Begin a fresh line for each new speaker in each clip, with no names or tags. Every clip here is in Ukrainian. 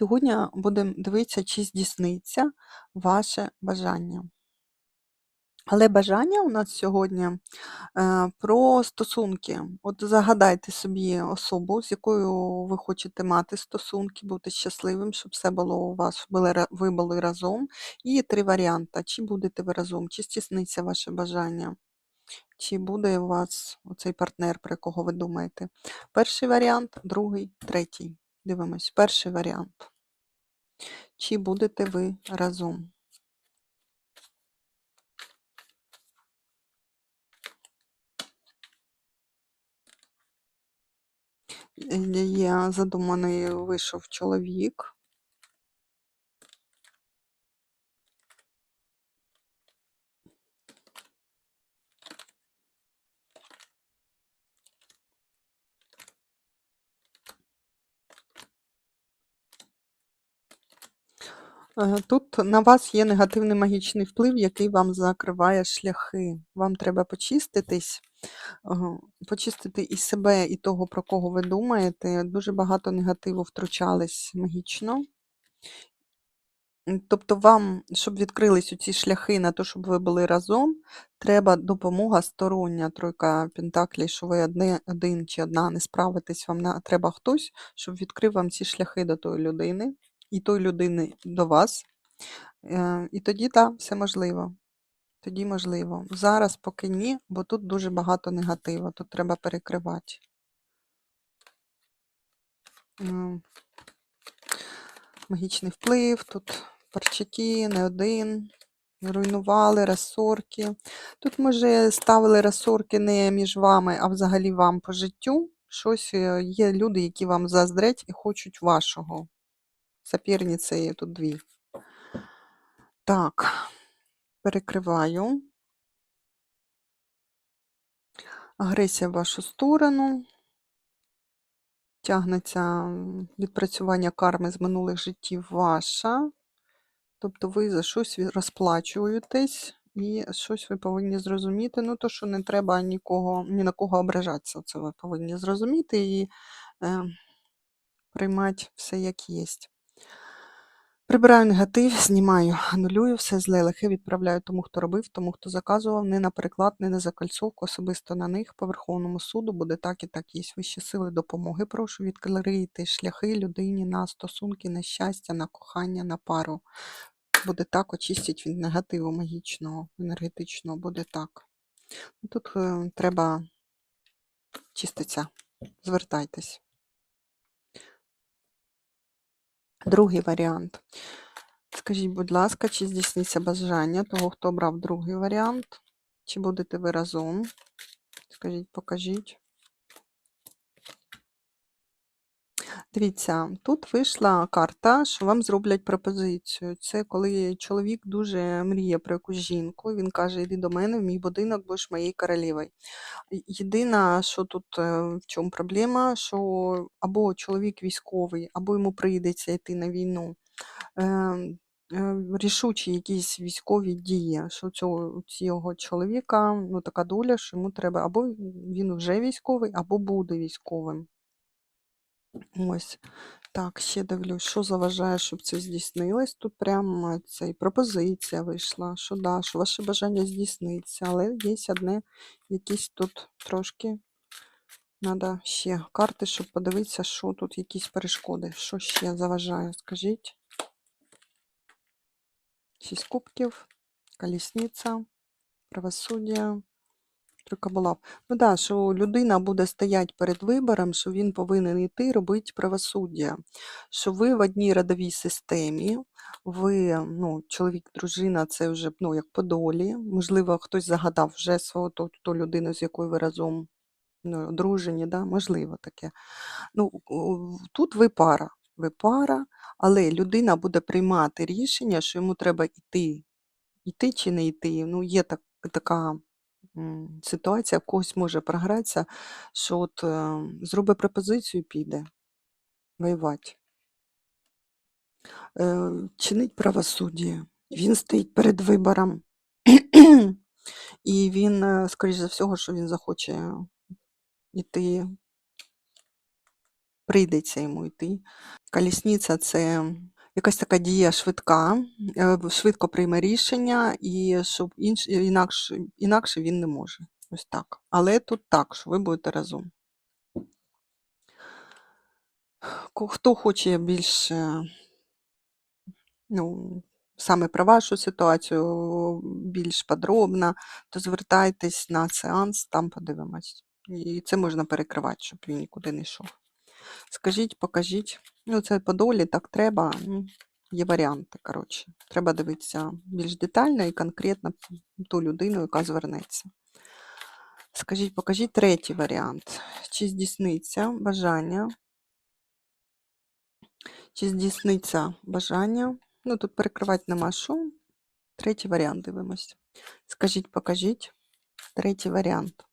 Сьогодні будемо дивитися, чи здійсниться ваше бажання. Але бажання у нас сьогодні е, про стосунки. От загадайте собі особу, з якою ви хочете мати стосунки, бути щасливим, щоб все було у вас, щоб ви були разом. І три варіанти: чи будете ви разом, чи здійсниться ваше бажання, чи буде у вас оцей партнер, про якого ви думаєте. Перший варіант, другий, третій. Дивимось. Перший варіант. Чи будете ви разом? Я задуманий вийшов чоловік. Тут на вас є негативний магічний вплив, який вам закриває шляхи. Вам треба почиститись, почистити і себе, і того, про кого ви думаєте. Дуже багато негативу втручались магічно. Тобто вам, щоб відкрились ці шляхи на те, щоб ви були разом, треба допомога стороння, тройка пентаклей, що ви одне, один чи одна не справитесь, вам треба хтось, щоб відкрив вам ці шляхи до тої людини, і тої людини до вас. Е, І тоді так, все можливо. Тоді можливо. Зараз поки ні, бо тут дуже багато негативу, тут треба перекривати. Магічний вплив, тут парчаки, не один, руйнували розсорки. Тут, може, ставили розсорки не між вами, а взагалі вам по життю. Щось е, є люди, які вам заздрять і хочуть вашого. Соперниці є тут дві. Так, перекриваю. Агресія в вашу сторону. Тягнеться відпрацювання карми з минулих життів ваша. Тобто ви за щось розплачуєтесь, і щось ви повинні зрозуміти. Ну, то, що не треба нікого, ні на кого ображатися, це ви повинні зрозуміти і е, приймати все як є. Прибираю негатив, знімаю, анулюю все зле, лихе відправляю тому, хто робив, тому, хто заказував, не на переклад, не на закальцовку, особисто на них. По Верховному суду буде так і так є. Вищі сили допомоги. Прошу відкрити шляхи людині на стосунки, на щастя, на кохання, на пару. Буде так, очистять від негативу магічного, енергетичного, буде так. Тут е, треба чиститися. Звертайтесь. Другий варіант. Скажіть, будь ласка, чи здійсниться бажання того, хто обрав другий варіант? Чи будете ви разом? Скажіть, покажіть. Дивіться, тут вийшла карта, що вам зроблять пропозицію. Це коли чоловік дуже мріє про якусь жінку. Він каже: Іди до мене, в мій будинок, будеш моєю королевою. Єдине, що тут е, в чому проблема, що або чоловік військовий, або йому прийдеться йти на війну. Е, е, Рішучі якісь військові дії, що у цього цього чоловіка ну, така доля, що йому треба або він вже військовий, або буде військовим. Ось. Так, ще дивлюсь, що заважає, щоб це здійснилось. Тут прямо цей пропозиція вийшла, що да, що ваше бажання здійсниться, але є одне, якісь тут трошки треба ще карти, щоб подивитися, що тут якісь перешкоди. Що ще заважає, скажіть? Шість кубків, колісниця, правосуддя. Тройка. Ну да, що людина буде стояти перед вибором, що він повинен йти робити правосуддя, що ви в одній родовій системі, ви, ну, чоловік, дружина, це вже ну, як по долі. Можливо, хтось загадав вже свого ту, ту людину, з якою ви разом ну, одружені, да? можливо таке. Ну, тут ви пара, ви пара, але людина буде приймати рішення, що йому треба йти, йти чи не йти. Ну, є так, така ситуація, когось може програтися, що от е, зроби пропозицію, піде воювати. Е, чинить правосуддя. Він стоїть перед вибором. І він, е, скоріш за всього, що він захоче йти прийдеться йому йти. Колісниця це якась така дія швидка, е, швидко прийме рішення, і щоб інш, інакше, інакше він не може. Ось так. Але тут так, що ви будете разом. Хто хоче більше, ну, саме про вашу ситуацію більш подробно, то звертайтесь на сеанс, там подивимось. І це можна перекривати, щоб він нікуди не йшов. Скажіть, покажіть. Ну, це по долі так треба. Ну, є варіанти, коротше. Треба дивитися більш детально і конкретно ту людину, яка звернеться. Скажіть, покажіть третій варіант. Чи здійсниться бажання? Чи здійсниться бажання? Ну, тут перекривати нема що. Третій варіант дивимось. Скажіть, покажіть. Третій варіант.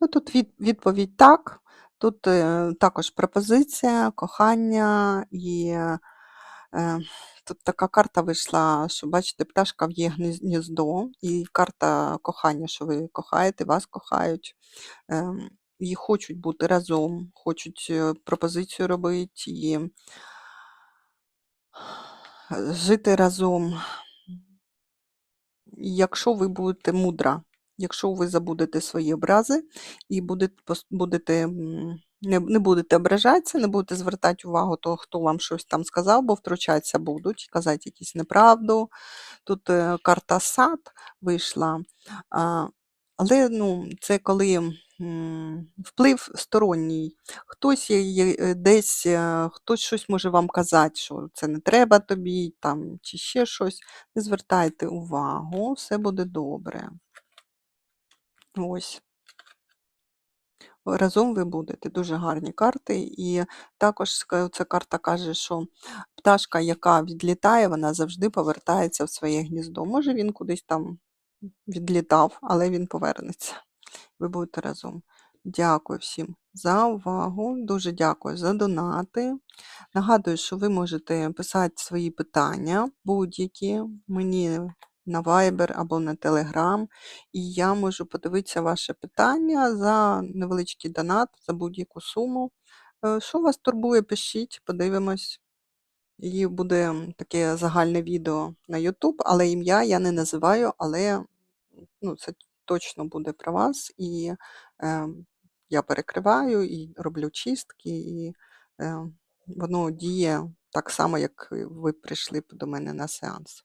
Ну, тут від, відповідь так. Тут е, також пропозиція, кохання і е, тут така карта вийшла, що бачите, пташка в'є гніздо, і карта кохання, що ви кохаєте, вас кохають. Е, і хочуть бути разом, хочуть е, пропозицію робити і жити разом. Якщо ви будете мудра, якщо ви забудете свої образи і будете, будете, не, не будете ображатися, не будете звертати увагу того, хто вам щось там сказав, бо втручатися будуть, казати якусь неправду. Тут е, карта сад вийшла. А, але ну, це коли вплив сторонній. Хтось є, е, десь, е, хтось щось може вам казати, що це не треба тобі, там, чи ще щось. Не звертайте увагу, все буде добре. Ось. Разом ви будете. Дуже гарні карти. І також ця карта каже, що пташка, яка відлітає, вона завжди повертається в своє гніздо. Може, він кудись там відлітав, але він повернеться. Ви будете разом. Дякую всім за увагу. Дуже дякую за донати. Нагадую, що ви можете писати свої питання будь-які мені на Viber або на Telegram, і я можу подивитися ваше питання за невеличкий донат, за будь-яку суму. Е, Що вас турбує, пишіть, подивимось. І буде таке загальне відео на YouTube, але ім'я я не називаю, але ну, це точно буде про вас. І е, я перекриваю і роблю чистки, і е, воно діє так само, як ви прийшли до мене на сеанс.